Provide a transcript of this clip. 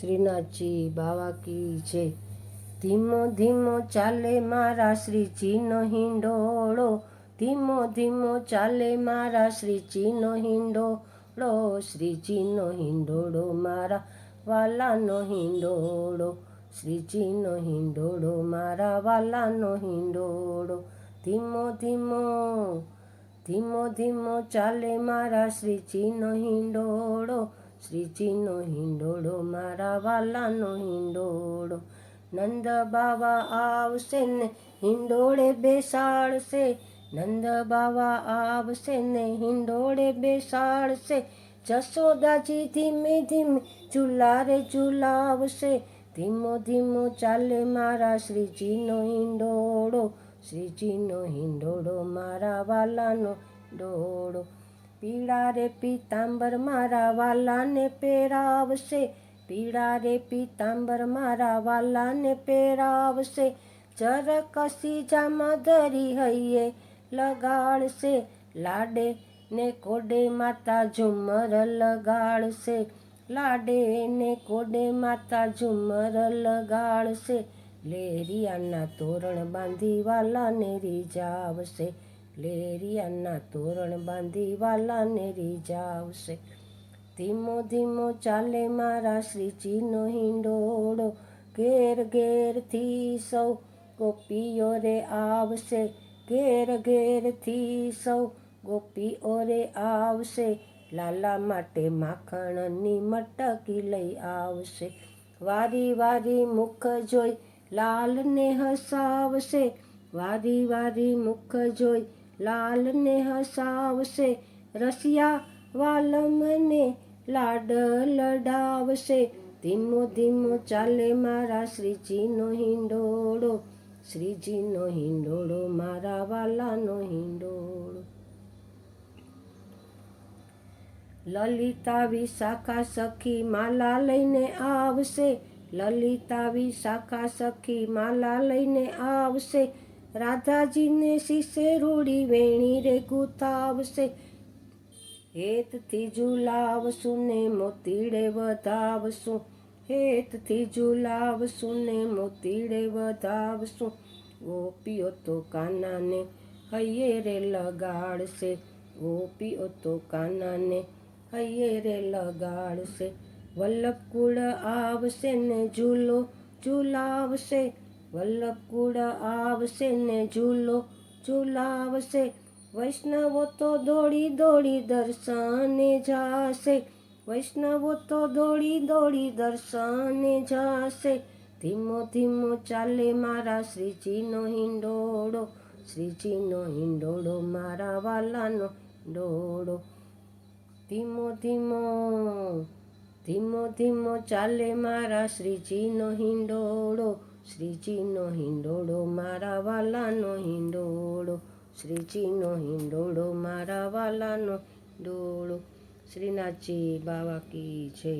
શ્રીનાથજી બાવા કી જય ધીમો ધીમો ચાલે મારા શ્રીજીનો હિંડોળો. ધીમો ધીમો ચાલે મારા શ્રીજીનો હિંડોળો. શ્રીજીનો હિંડોળો મારા વાલાનો હિંડોળો. શ્રીજીનો હિંડોળો મારા વાલાનો હિંડોળો. ધીમો ધીમો ધીમો ધીમો ચાલે મારા શ્રીજીનો હિંડોળો. શ્રીજીનો હિંડોળો, મારા વાલાનો હિંડોળો. નંદ બાવા આવશે ને હિંડોળે બેસાડશે. નંદ બાવા આવશે ને હિંડોળે બેસાડશે. જશોદાજી ધીમે ધીમે ચૂલારે ચૂલાવશે ધીમો ધીમો ચાલે મારા શ્રીજીનો હિંડોળો. શ્રીજીનો હિંડોળો, મારા વાલાનો ડોળો પીળા રે પીતાંબર મારા વાલાને પહેરાવશે. પીળા રે પીતાંબર મારા વાલાને પહેરાવશે. ચરકસી જામાં ધરી હૈયે લગાડશે. લાડે ને કોડે માતા ઝુમર લગાડશે. લાડે ને કોડે માતા ઝુમર લગાડશે. લેરિયાના તોરણ બાંધી વાલાને રીઝાવશે. લેરિયાના તોરણ બાંધી વાલા નેરી જાવશે ધીમો ધીમો ચાલે મારા શ્રીજીનો હિંડોળો. ઘેર ઘેરથી સૌ ગોપીઓ રે આવશે. ઘેર ઘેરથી સૌ ગોપીઓ રે આવશે. લાલા માટે માખણની મટકી લઈ આવશે. વારી વારી મુખ જોઈ લાલને હસાવશે. વારી વારી મુખ જોઈ લાલને હસાવશે રસિયા વાલમને લાડ લડાવશે. ધીમો ધીમો ચાલે મારા શ્રીજીનો હિંડોળો શ્રીજીનો હિંડોળો મારા વાલાનો હિંડોળો. લલિતા વિશાખા સખી માલા લઈને આવશે, લલિતા વિશાખા સખી માલા લઈને આવશે રાધાજીને શીશે રૂડી વેણી રે ગુથાવશે. હેતથી ઝુલાવશું ને મોતીડે વધાવશું. હેતથી ઝુલાવશું ને મોતીડે વધાવશું. ગોપીઓ તો કાનાને હૈયે રે લગાડશે. ગોપીઓ તો કાનાને હૈયે રે લગાડશે. વલ્લભકુળ આવશે ને ઝૂલો ઝૂલાવશે. વલ્લભકુળ આવશે ને ઝૂલો ઝૂલાવશે વૈષ્ણવો તો દોડી દોડી દર્શને જાશે. વૈષ્ણવો તો દોડી દોડી દર્શને જાશે. ધીમો ધીમો ચાલે મારા શ્રીજીનો હિંડોળો શ્રીજીનો હિંડોળો મારા વાલાનો ડોળો. ધીમો ધીમો ધીમો ધીમો ચાલે મારા શ્રીજીનો હિંડોળો શ્રીજીનો હિંડોળો મારા વાલાનો હિંડોળો. શ્રીજીનો હિંડોળો મારા વાલાનો ડોળો શ્રીનાથજી બાવા કી જય